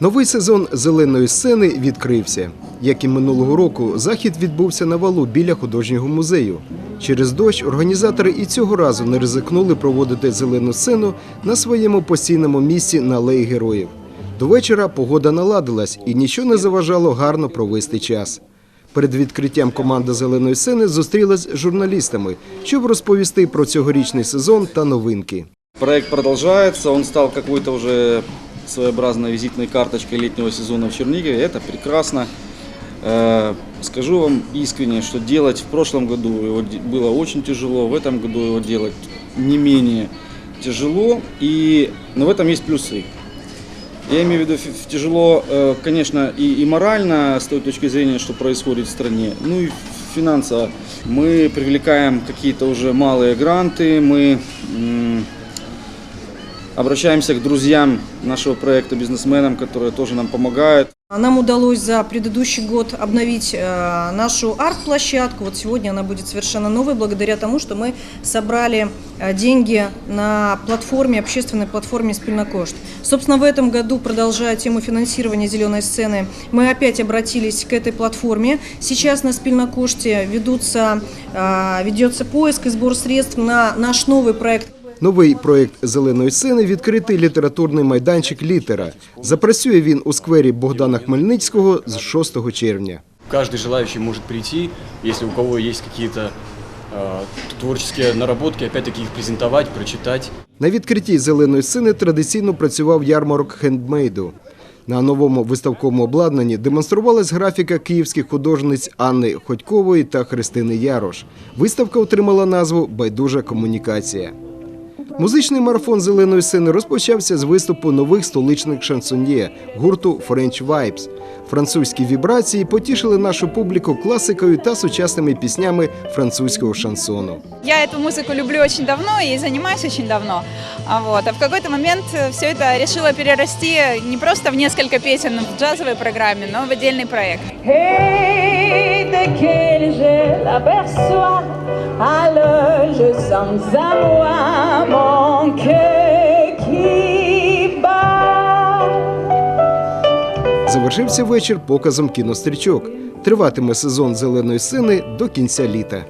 Новий сезон зеленої сцени відкрився. Як і минулого року, захід відбувся на валу біля художнього музею. Через дощ організатори і цього разу не ризикнули проводити зелену сцену на своєму постійному місці на алеї героїв. До вечора погода наладилась і нічого не заважало гарно провести час. Перед відкриттям команда зеленої сцени зустрілась з журналістами, щоб розповісти про цьогорічний сезон та новинки. Проект продолжается, он стал какой-то уже своеобразной визитной карточкой летнего сезона в Чернигове. Это прекрасно. Э, Скажу вам искренне, что делать в прошлом году его было очень тяжело, в этом году его делать не менее тяжело, и, но в этом есть плюсы. Я имею в виду тяжело, э, конечно, и, и морально, с той точки зрения, что происходит в стране, ну и финансово. Мы привлекаем какие-то уже малые гранты, мы обращаемся к друзьям нашего проекта, бизнесменам, которые тоже нам помогают. Нам удалось за предыдущий год обновить э, нашу арт-площадку. Вот сегодня она будет совершенно новой, благодаря тому, что мы собрали э, деньги на платформе, общественной платформе «Спильнокошт». Собственно, в этом году, продолжая тему финансирования «Зеленой сцены», мы опять обратились к этой платформе. Сейчас на «Спильнокоште» ведутся, э, ведется поиск и сбор средств на наш новый проект Новий проєкт зеленої сцени відкритий літературний майданчик Літера. Запрацює він у сквері Богдана Хмельницького з 6 червня. Каждый желающий может прийти, если у кого есть какие-то э, наработки, опять-таки их презентовать, прочитать. На відкритті зеленої сцени традиційно працював ярмарок хендмейду. На новому виставковому обладнанні демонструвалась графіка київських художниць Анни Ходькової та Христини Ярош. Виставка отримала назву Байдужа комунікація. Музичний марафон зеленої сцени розпочався з виступу нових столичних шансоньє гурту French Vibes. Французькі вібрації потішили нашу публіку класикою та сучасними піснями французького шансону. Я эту музыку люблю очень давно и занимаюсь очень давно. А, вот. а в какой-то момент все это решила перерасти не просто в несколько песен в джазовой программе, но в отдельный проект. Et bat. Завершився вечір показом кінострічок. Триватиме сезон зеленої сини до кінця літа.